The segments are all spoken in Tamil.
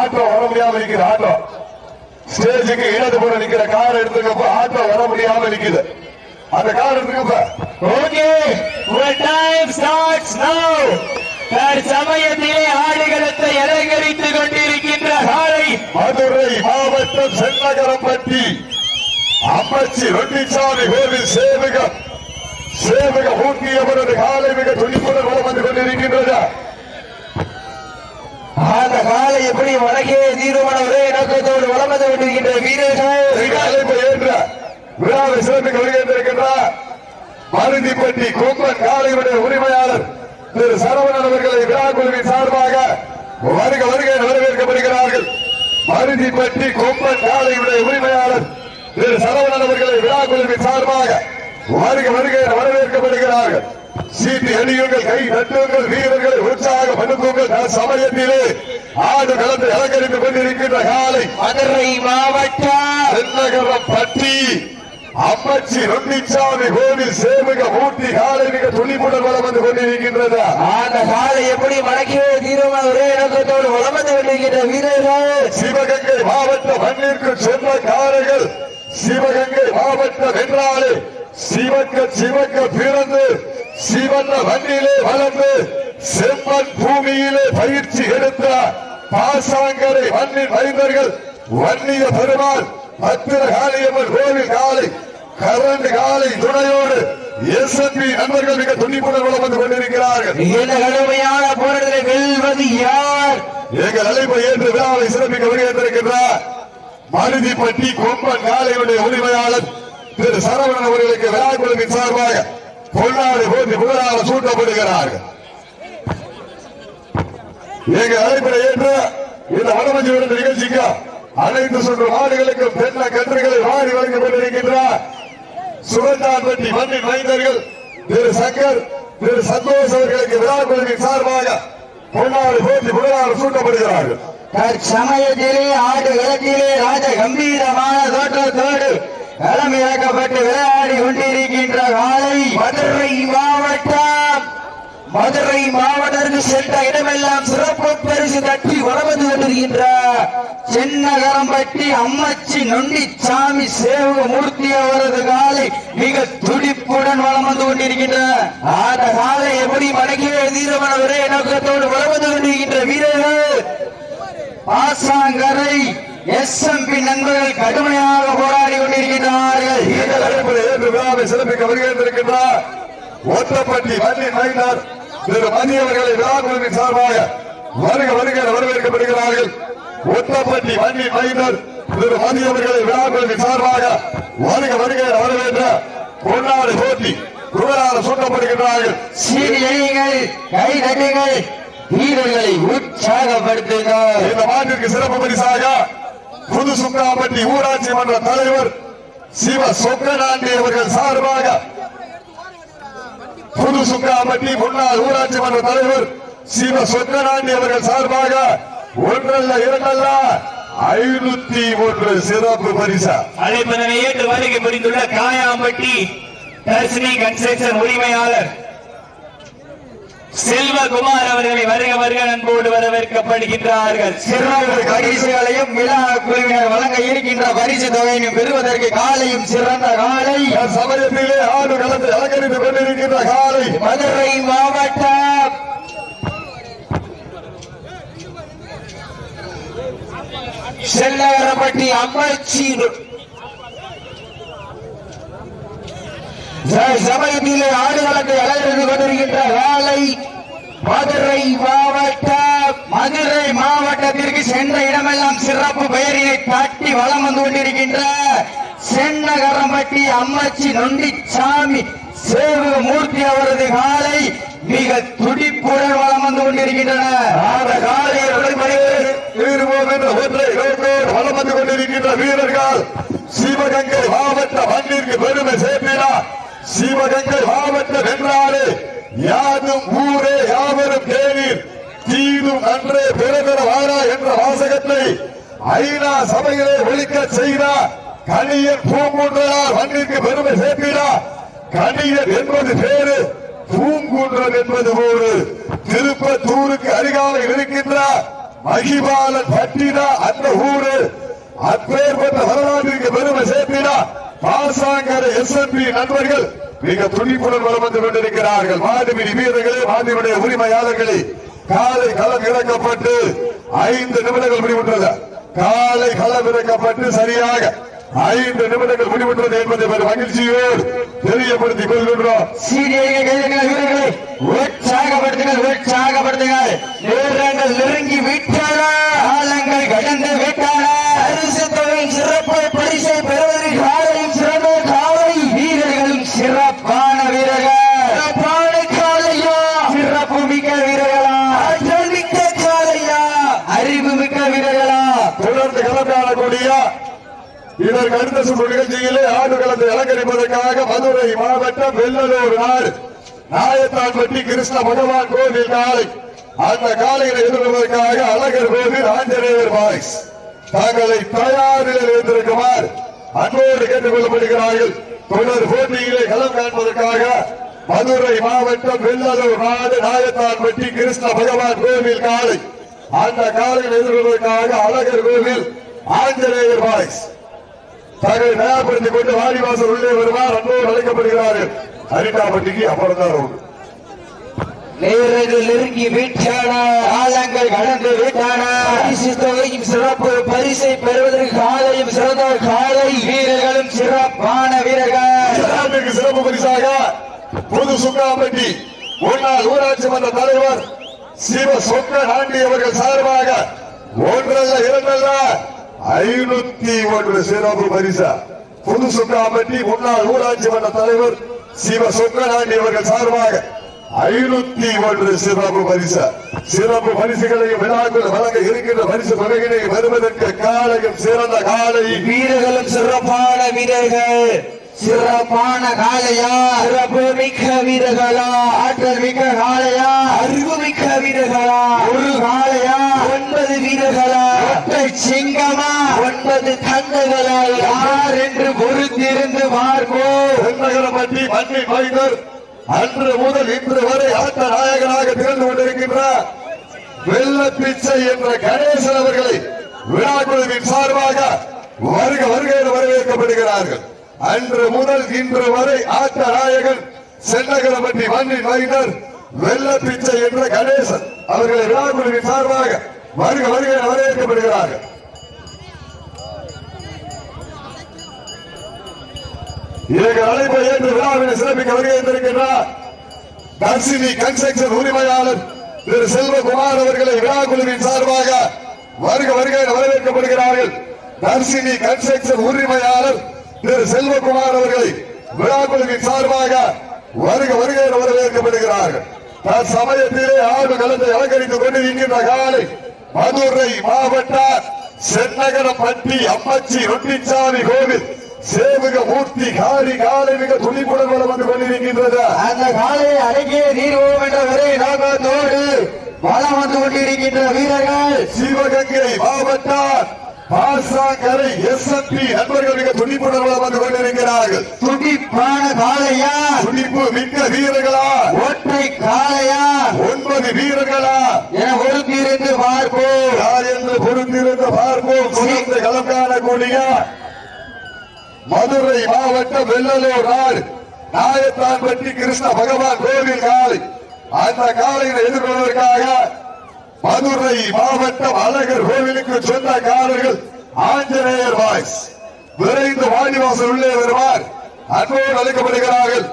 ஆட்டோ வர முடியாம நிக்குது ஆட்டோ. ஸ்டேஜுக்கு இடதுபுற நிக்கிற கார் எடுத்துக்கப்ப ஆட்டோ வர முடியாம நிக்குது. அந்த கார் எடுத்துக்கப்ப your time starts now. தற்சமயத்திலே ஆடுகளத்தை அலங்கரித்துக் கொண்டிருக்கின்ற காலை மதுரை மாவட்டம் சென்னகரப்பட்டி அம்மச்சி ரெட்டிச்சாமி கோவில் சேவக சேவக ஊட்டியவரது காலை மிக துணிப்புடன் வளம் வந்து கொண்டிருக்கின்றது அந்த காலை வடக்கே தீர்மான ஒரே நோக்கத்தோடு வளம் வந்து கொண்டிருக்கின்ற வீரர்கள் விழாவை சிறப்பிக்க வருகின்றிருக்கின்றார் மருந்திப்பட்டி கொம்பன் காலையுடைய உரிமையாளர் திரு சரவணன் அவர்களை விழா குழுவின் சார்பாக வருக வருகை வரவேற்கப்படுகிறார்கள். மருந்திப்பட்டி கொம்பன் காலையுடைய உரிமையாளர் திரு சரவணன் அவர்களை விழா குழுவின் சார்பாக வருக வருகை வரவேற்கப்படுகிறார்கள். சீட்டு அடியுங்கள் கை தட்டுங்கள் வீரர்களை உற்சாக படுத்துங்கள் சமயத்திலே ஆடு களத்தை அலங்கரித்துக் கொண்டிருக்கின்ற காலை மதுரை மாவட்டம். தென்னகரம் பட்டி அம்மச்சி ரொட்டிச்சாமி கோவில் சேவக மூர்த்தி காலை மிக துணிப்புடன் வளம் வந்து கொண்டிருக்கின்றது. அந்த காலை எப்படி வடக்கே தீர்மான ஒரே நோக்கத்தோடு வளம் வந்து கொண்டிருக்கின்ற வீரர்கள். சிவகங்கை மாவட்ட மண்ணிற்கு சொந்தக்காரர்கள் சிவகங்கை மாவட்டம் என்றாலே சிவக்க சிவக்க பிறந்து சிவந்த மண்ணிலே வளர்ந்து செம்மண் பூமியிலே பயிற்சி எடுத்த பாசாங்கரை மண்ணின் மைந்தர்கள் வன்னிய பெருமாள் பத்திர காளியம்மன் கோவில் காலை கரண்ட் காலை துணையோடு எஸ்என்பி நண்பர்கள் மிக துணிப்புடன் வளம் வந்து கொண்டிருக்கிறார்கள். இந்த கடுமையான போராட்டத்தை வெல்வது யார்? எங்கள் அழைப்பை ஏற்று விழாவை சிறப்பிக்க வருகின்றிருக்கின்றார் மருதிப்பட்டி கொம்பன் காலையுடைய உரிமையாளர் திரு சரவணன் அவர்களுக்கு விழா குழுவின் சார்பாக பொன்னாடு போட்டி புகழாக சூட்டப்படுகிறார்கள். எங்கள் அழைப்பை ஏற்ற இந்த வடமஞ்சி விருது நிகழ்ச்சிக்கு அனைத்து சொல்ற மாடுகளுக்கும் பெண்ண கன்றுகளை வாரி வழங்கப்பட்டிருக்கின்ற கொண்டிருக்கின்றார். சுகந்தான்பட்டி மண்ணின் மைந்தர்கள். திரு சங்கர் திரு சந்தோஷ் அவர்களுக்கு விழா குழுவின் சார்பாக பொன்னாடு போட்டி புகழாறு சூட்டப்படுகிறார்கள். தற்சமயத்திலே ஆடு விளக்கிலே ராஜ கம்பீரமான தோற்றத்தோடு களம் இறக்கப்பட்டு விளையாடி கொண்டிருக்கின்ற காலை மதுரை மாவட்டம் மதுரை மாவட்டத்திற்கு சென்ற இடமெல்லாம் சிறப்பு பரிசு தட்டி வளர்ந்து கொண்டிருக்கின்ற சென்னகரம்பட்டி அம்மச்சி நொண்டி சாமி சேவக மூர்த்தி அவரது காலை மிக துடிப்புடன் வளம் வந்து கொண்டிருக்கின்ற அந்த காலை எப்படி மடக்கிய தீரமானவரே நோக்கத்தோடு வளம் வந்து கொண்டிருக்கின்ற வீரர்கள். பாசாங்கரை எஸ்எம்பி நண்பர்கள் கடுமையாக போராடி கொண்டிருக்கிறார்கள் இந்த அழைப்பில் ஏற்று விழாவை சிறப்பிக்க வருகின்றிருக்கின்றார் மண்ணின் மைந்தார் திரு மணி அவர்களை விழா குழுவின் சார்பாக வருக வருக வரவேற்கப்படுகிறார்கள். ஒற்றப்பட்டி மண்ணின் மைந்தர் திரு மணி அவர்களை விழா குழுவின் சார்பாக வருக வருக வரவேற்ற பொன்னாடு போட்டி புகழாக சூட்டப்படுகின்றார்கள். சீரியங்கள் கை தட்டுங்கள் வீரர்களை உற்சாகப்படுத்துங்கள். இந்த மாட்டிற்கு சிறப்பு பரிசாக புது சுங்காம்பட்டி ஊராட்சி மன்ற தலைவர் சிவ சொக்கநாண்டி அவர்கள் சார்பாக புது சுக்காமட்டி முன்னாள் ஊராட்சி மன்ற தலைவர் சிவ சொக்கநாண்டி அவர்கள் சார்பாக ஒன்றல்ல இரண்டல்ல ஐநூத்தி ஒன்று சிறப்பு பரிசா. அழைப்பதனை ஏற்று வருகை புரிந்துள்ள காயாம்பட்டி தர்ஷினி கன்ஸ்ட்ரக்ஷன் உரிமையாளர் செல்வகுமார் அவர்களை வருக வருக அன்போடு வரவேற்கப்படுகின்றார்கள். சிறப்பு பரிசுகளையும் விழா குழுவினர் வழங்க இருக்கின்ற பரிசு தொகையினை பெறுவதற்கு காலையும் சிறந்த காலை. சமயத்திலே ஆடு களத்தை அலங்கரித்துக் கொண்டிருக்கின்ற காலை. மதுரை மாவட்டம். செல்லகரப்பட்டி அம்மச்சி சமயத்திலே ஆடுகளத்தை அலையிருந்து கொண்டிருக்கின்ற வேலை மதுரை மாவட்ட மதுரை மாவட்டத்திற்கு சென்ற இடமெல்லாம் சிறப்பு பெயரினை தட்டி வலம் வந்து கொண்டிருக்கின்ற சென்னகரம்பட்டி அம்மச்சி நொண்டிச்சாமி சேவக மூர்த்தி அவரது காலை மிக துடிப்புடன் வளம் வந்து கொண்டிருக்கின்றன அந்த காலையை வீறுவோம் என்ற ஒன்றை நோக்கோடு வலம் வந்து கொண்டிருக்கின்ற வீரர்கள் சிவகங்கை மாவட்ட மண்ணிற்கு பெருமை சேர்க்கிறார் சிவகங்கை மாவட்டம் என்றாலே யாரும் ஊரே யாவரும் தேநீர். தீதும் அன்றே பிறந்தர என்ற வாசகத்தை ஐநா சபையிலே ஒழிக்க செய்தார் கணியன் பூங்குன்றார் மண்ணிற்கு பெருமை சேர்க்கிறார் கணியன் என்பது பேரு பூங்குன்றம் என்பது ஊரு. திருப்பத்தூருக்கு அருகாமையில் இருக்கின்ற மகிபாலன் பட்டினா அந்த ஊரு. அப்பேற்பட்ட வரலாற்றிற்கு பெருமை சேர்க்கிறார் பாசாங்கர எஸ்என்பி நண்பர்கள் மிக துணிப்புடன் வலம் வந்து கொண்டிருக்கிறார்கள். மாடுபிடி வீரர்களே மாடுபிடி உரிமையாளர்களே காலை களம் இறக்கப்பட்டு ஐந்து நிமிடங்கள் முடிவுற்றது. காலை களம் இறக்கப்பட்டு சரியாக ஐந்து நிமிடங்கள் முடிவுற்றது என்பதை மகிழ்ச்சியோடு தெரியப்படுத்திக் கொள்கின்றோம். உற்சாகப்படுத்துங்கள் உற்சாகப்படுத்துங்கள். நெருங்கி விட்டன காலங்கள் கடந்து விட்டன பரிசு தொகை சிறப்பு பரிசை பெறுவதற்கு காலையும் சிறந்த காலை வீரர்களும் சிறப்பான வீரர்கள் சிறப்பான காலையா சிறப்பு மிக்க வீரர்களா ஆற்றல் மிக்க காலையா அறிவு மிக்க வீரர்களா தொடர்ந்து களத்தாடக்கூடிய இதற்கு சுற்று நிகழ்ச்சியிலே ஆடு அலங்கரிப்பதற்காக மதுரை மாவட்டம் வெள்ளலூர் நாடு. நாயத்தான்பட்டி கிருஷ்ண பகவான் கோவில் காலை. அந்த காலையில் எதிர்கொள்வதற்காக அழகர் கோவில் ஆஞ்சநேயர் பாய்ஸ் தங்களை தயாரில் இருந்திருக்குமாறு அன்போடு கேட்டுக் கொள்ளப்படுகிறார்கள் தொடர் போட்டியிலே களம் காண்பதற்காக மதுரை மாவட்டம் வெள்ளலூர் நாடு நாயத்தான்பட்டி கிருஷ்ண பகவான் கோவில் காலை. அந்த காலையில் எதிர்கொள்வதற்காக அழகர் கோவில் ஆஞ்சநேயர் பாய்ஸ் தங்களை தயார்படுத்திக் கொண்டு வாடிவாசல் உள்ளே வருவார். அன்போடு அழைக்கப்படுகிறார்கள். அரிட்டாப்பட்டிக்கு அப்புறம் தான் ரோடு நெருங்கி விட்டன காலங்கள் கடந்து விட்டன பரிசு தொகையும் சிறப்பு பரிசை பெறுவதற்கு காலையும் சிறந்த காலை வீரர்களும் சிறப்பான வீரர்கள். சிறப்பு பரிசாக புது சுக்காம்பட்டி முன்னாள் ஊராட்சி மன்ற தலைவர் சிவ சொக்க நாண்டி அவர்கள் சார்பாக ஒன்றல்ல இரண்டல்ல ஐநூத்தி ஒன்று சிறப்பு பரிசா. புது சுக்காம்பட்டி முன்னாள் ஊராட்சி மன்ற தலைவர் சிவ சொக்கநாண்டி அவர்கள் சார்பாக ஐநூத்தி ஒன்று சிறப்பு பரிசா. சிறப்பு பரிசுகளையும் விழாக்கள் வழங்க இருக்கின்ற பரிசு தொகையினை வருவதற்கு காலையும் சிறந்த காலை. வீரர்களும் சிறப்பான வீரர்கள். சிறப்பான காளையா? சிறப்பு மிக்க வீரர்களா? ஆற்றல் மிக்க காளையா? அறிவு மிக்க வீரர்களா? ஒரு காளையா? ஒன்பது வீரர்களா? ஒற்றை சிங்கமா? ஒன்பது தந்தங்களா யார் என்று பொறுத்திருந்து பார்ப்போம் தென்னகரப்பட்டி மண்ணை மைந்தர் அன்று முதல் இன்று வரை ஆட்ட நாயகனாக திகழ்ந்து கொண்டிருக்கின்றார். வெள்ள பிச்சை என்ற கணேசன் அவர்களை விழா குழுவின் சார்பாக வருக வருக என வரவேற்கப்படுகிறார்கள். அன்று முதல் இன்று வரை ஆட்ட நாயகன் சென்னகரப்பட்டி மண்ணின் மைந்தர் வெள்ள பிச்சை என்ற கணேசன் அவர்களை விழாக்குழுவின் சார்பாக வருக வருக என வரவேற்கப்படுகிறார்கள். எங்கள் அழைப்பை ஏற்று விழாவினை சிறப்பிக்க வருகின்றிருக்கின்றார் தர்சினி கன்ஸ்ட்ரக்ஷன் உரிமையாளர் திரு செல்வகுமார் அவர்களை விழா குழுவின் சார்பாக வருக வருக வரவேற்கப்படுகிறார்கள். தர்சினி கன்ஸ்ட்ரக்ஷன் உரிமையாளர் திரு செல்வகுமார் அவர்களை விழா குழுவின் சார்பாக வருக வருக என வரவேற்கப்படுகிறார்கள். தற்சமயத்திலே ஆடு களத்தை அலங்கரித்துக் கொண்டிருக்கின்ற காலை மதுரை மாவட்ட சென்னகரப்பட்டி அம்மச்சி ரொட்டிச்சாமி கோவில் சேவக மூர்த்தி காரி காலை மிக துணிப்புடன் வளம் வந்து கொண்டிருக்கின்றது. அந்த காலையை அடக்கிய நீர்வோம் என்ற ஒரே நோக்கத்தோடு வளம் வந்து கொண்டிருக்கின்ற வீரர்கள். சிவகங்கை மாவட்டம் பாசாங்கரை எஸ்எம்பி நண்பர்கள் மிக துணிப்புடன் வளம் வந்து கொண்டிருக்கிறார்கள். துடிப்பான காளையா துடிப்பு மிக்க வீரர்களா? ஒற்றை காளையா ஒன்பது வீரர்களா? என ஒருங்கிருந்து பார்ப்போம். யார் என்று பார்ப்போம். தொடர்ந்து களம் காணக்கூடிய மதுரை மாவட்டம் வெள்ளலூர் நாடு நாயத்தான்பட்டி கிருஷ்ண பகவான் கோவில் காலை அந்த காலையை எதிர்கொள்வதற்காக மதுரை மாவட்டம் அழகர் கோவிலுக்கு சொந்தக்காரர்கள் ஆஞ்சநேயர் வாய்ஸ். விரைந்து வாடிவாசல் உள்ளே வருவார். அன்போடு அழைக்கப்படுகிறார்கள்.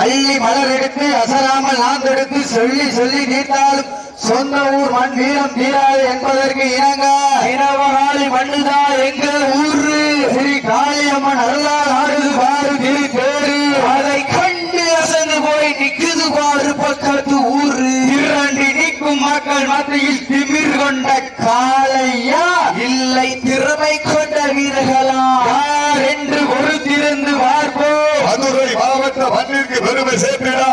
அள்ளி மலர் எடுத்து அசராமல் நான் எடுத்து சொல்லி சொல்லி நீட்டாலும் சொந்த ஊர் மண் வீரம் தீராது என்பதற்கு இணங்க இனவகாலி மண்ணுதா எங்க ஊரு? ஸ்ரீ காளியம்மன் அருளால் ஆடுது பாரு திரு பேரு அதை கண்டு அசந்து போய் பாரு பக்கத்து ஊரு. இரண்டு நிற்கும் மக்கள் மத்தியில் திமிர் கொண்ட காளையா? இல்லை திறமை கொண்ட வீரர்களா? யார் என்று பொறுத்திருந்து பார்ப்போம். மதுரை மாவட்ட மண்ணிற்கு பெருமை சேர்த்திடா.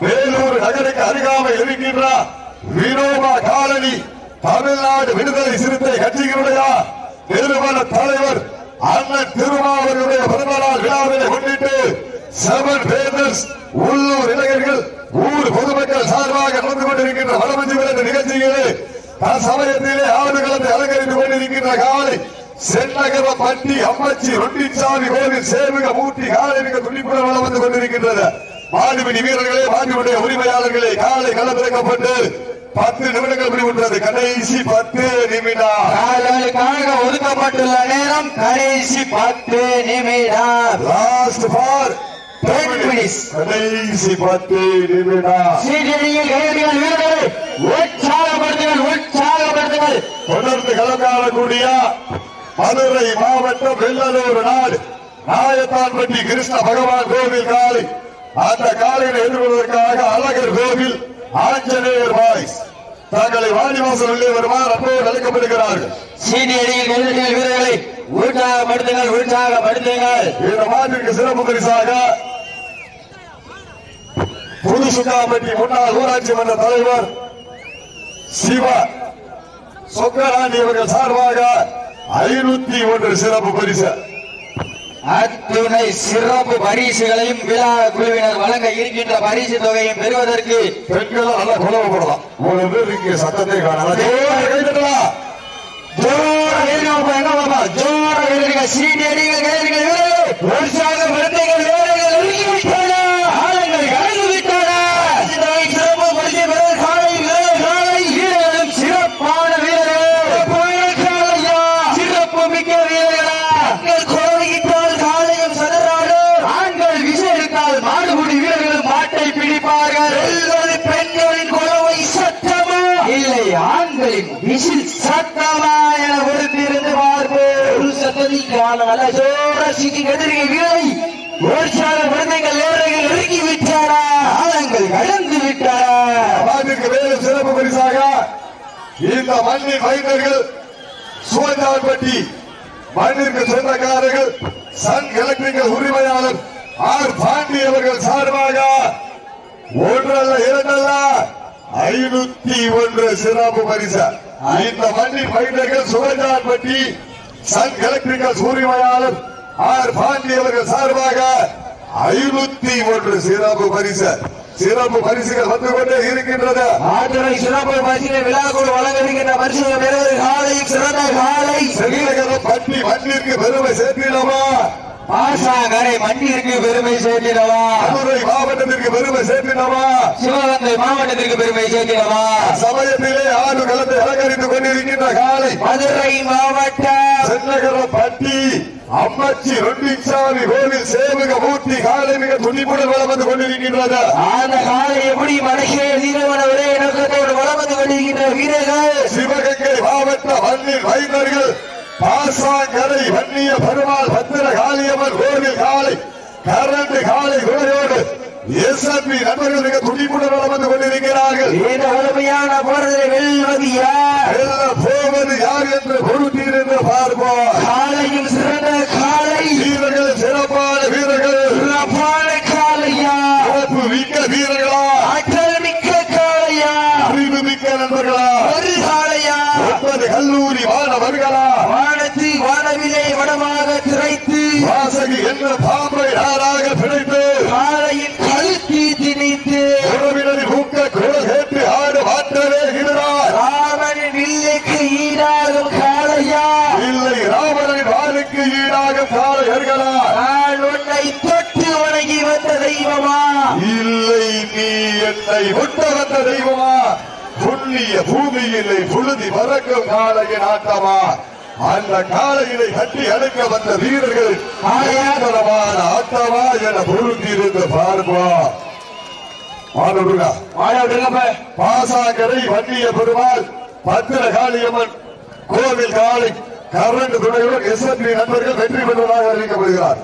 வேலூர் நகருக்கு அருகாமையில் இருக்கின்ற. வினோபா காலனி தமிழ்நாடு விடுதலை சிறுத்தை கட்சியினுடைய நிறுவன தலைவர் அண்ணன் திருமாவர்களுடைய பிறந்தநாள் விழாவினை முன்னிட்டு செவன் உள்ளூர் இளைஞர்கள் ஊர் பொதுமக்கள் சார்பாக நடந்து கொண்டிருக்கின்ற வடமஞ்சி விளக்கு நிகழ்ச்சிகளே சமயத்திலே ஆடுகளத்தை அலங்கரித்துக் கொண்டிருக்கின்ற காலை சென்னகர பட்டி அம்மச்சி ரொட்டிச்சாமி கோவில் சேமிக மூட்டி காலை மிக துணிப்புடன் வளம் வந்து கொண்டிருக்கின்றது. மாடுபிடி வீரர்களே மாடுபிடி உரிமையாளர்களே காலை களமிறக்கப்பட்டு பத்து நிமிடங்கள் முடிவுற்றது. கடைசி பத்து நிமிடம். ஒதுக்கப்பட்டுள்ள நேரம் கடைசி பத்து நிமிடம். Last for. கடைசி பத்து நிமிடம் சீக்கிரம் கைதிகள் வீரர்களை உற்சாகப்படுத்துங்கள் உற்சாகப்படுத்துங்கள். தொடர்ந்து களக்காணக்கூடிய மதுரை மாவட்டம் வெள்ளலூர் நாடு நாயத்தான்பட்டி கிருஷ்ண பகவான் கோவில் காலை அந்த காலையில் எதிர்கொள்வதற்காக அழகர் கோவில் ஆஞ்சநேயர் பாய்ஸ் தங்களை வாணிவாசல் உள்ளே வருமாறு அன்போடு அழைக்கப்படுகிறார்கள். சீனியரில் வீரர்களை உற்சாகப்படுத்துங்கள் உற்சாகப்படுத்துங்கள். இந்த மாட்டிற்கு சிறப்பு பரிசாக புதுசுக்காம்பட்டி முன்னாள் ஊராட்சி மன்ற தலைவர் சிவா சொக்கராணி அவர்கள் சார்பாக ஐநூத்தி ஒன்று சிறப்பு பரிசு. அத்துணை சிறப்பு பரிசுகளையும் விழா குழுவினர் வழங்க இருக்கின்ற பரிசு தொகையும் பெறுவதற்கு பெண்கள் நல்லா குழப்பப்படலாம் மூணு பேர் இங்கே சத்தத்தை காணலாம். கைதட்டலாம். ஜோர வீரர்கள் எங்க பாப்பா ஜோர வீரர்கள் சீனியரில் கைதிகள் வீரர்களை உற்சாகப்படுத்துங்கள் வீரர்கள் இறங்கி விட்டன ஆளுங்கள் கலந்து விட்டன இதை சிறப்பு பரிசு பெற காலை வீரர் காலை வீரர்களும் சிறப்பான வீரர்கள் சிறப்பான காளையா சிறப்பு மிக்க வீரர்களா ஆண்கள் கோரியிட்டால் காலையும் சதறாடு ஆண்கள் விசேஷத்தால் மாடுபிடி வீரர்களும் மாட்டை பிடிப்பார்கள் செல்வது பெண்களின் குழவை சத்தமா இல்லை ஆண்களின் விசில் சத்தமா என பொறுத்திருந்து பார்ப்போம் ஒரு சத்ததிக்கான நல்ல ஜோர சிக்கி கதிரிகை வீரரை உற்சாக குழந்தைகள் நேரங்கள் இறங்கி விட்டாரா? ஆழங்கள் கடந்து விட்டாரா? மாட்டிற்கு மேலும் சிறப்பு பரிசாக இந்த மண்ணின் மைந்தர்கள் சுவஞ்சான்பட்டி மண்ணிற்கு சொந்தக்காரர்கள் சன் எலக்ட்ரிக்கல் உரிமையாளர் ஆர் பாண்டி அவர்கள் சார்பாக ஒன்றல்ல இரண்டல்ல ஐநூத்தி ஒன்று சிறப்பு பரிசு. இந்த மண்ணின் மைந்தர்கள் சுவஞ்சான்பட்டி சன் எலக்ட்ரிக்கல் உரிமையாளர் ஆர் பாண்டி அவர்கள் சார்பாக ஐநூத்தி ஒன்று சிறப்பு பரிசு. சிறப்பு பரிசுகள் வந்து கொண்டே இருக்கின்றது. ஆற்றுரை சிறப்பு பரிசினை விழாக்குழு வழங்குகின்ற பரிசுகளை காலை சிறந்த காலை. பட்டி மண்ணிற்கு பெருமை சேர்த்திடவா? பாசாகரை மண்ணிற்கு பெருமை சேர்த்திடவா? மதுரை மாவட்டத்திற்கு பெருமை சேர்த்திடவா? சிவகங்கை மாவட்டத்திற்கு பெருமை சேர்த்திடவா? சமயத்திலே ஆடு களத்தை அலங்கரித்துக் கொண்டிருக்கின்ற காலை மதுரை மாவட்டம். சென்னகரம் பட்டி அம்மச்சி ரொண்டிச்சாமி கோவில் சேவக மூர்த்தி காலை மிக துணிப்புடன் வளம் வந்து கொண்டிருக்கின்றது. அந்த காலை எப்படி மனுஷே தீரவன ஒரே நோக்கத்தோடு வளம் வந்து கொண்டிருக்கின்ற வீரர்கள்? சிவகங்கை மாவட்ட மண்ணில் வைந்தர்கள் பாசாங்கரை வன்னிய பெருமாள் பத்திர காளியம்மன் கோவில் காலை கரண்டு காலை குறையோடு எஸ்என்பி நண்பர்கள் மிக துணிப்புடன் வளம் வந்து கொண்டிருக்கிறார்கள். இந்த வலிமையான போராட்டத்தை வெல்வது யார் எல்லாம் போவது யார் என்று பொருத்தீர் என்று பார்ப்போம். காலையும் சிறந்த காலை. வீரர்கள் சிறப்பான வீரர்கள். சிறப்பான காலையா? சிறப்பு மிக்க வீரர்களா? ஆற்றல் மிக்க காலையா? அறிவு மிக்க நண்பர்களா? ஒரு காலையா? ஒன்பது கல்லூரி மாணவர்களா? வானத்து வானவிலை வடமாக திரைத்து வாசகி என்ற பாம்பை யாராக பிடித்து காலையின் கழுத்தி திணித்து உறவினரின் ஊக்க குரல் கேட்டு ஆடு மாற்றவே இருக்கிறார் ராமனின் வில்லுக்கு ஈடாகும் காலையா இல்லை ராவணனின் வாளுக்கு ஈடாக காலையர்களா நான் உன்னை தொட்டு வணங்கி வந்த தெய்வமா? இல்லை நீ என்னை விட்டு வந்த தெய்வமா? புண்ணிய பூமியிலே புழுதி பறக்கும் காளையின் ஆட்டமா? அந்த காளையினை கட்டி அடக்க வந்த வீரர்கள் ஆயாதரமான ஆட்டமா என பொருந்திருந்து பார்ப்போம் மாணவர்களா வாழ பாசாங்கரை வன்னிய பெருமாள் பத்திர காளியம்மன் கோவில் காளை கரண்ட் துணையுடன் எஸ்என்பி நண்பர்கள் வெற்றி பெற்றதாக அறிவிக்கப்படுகிறார்.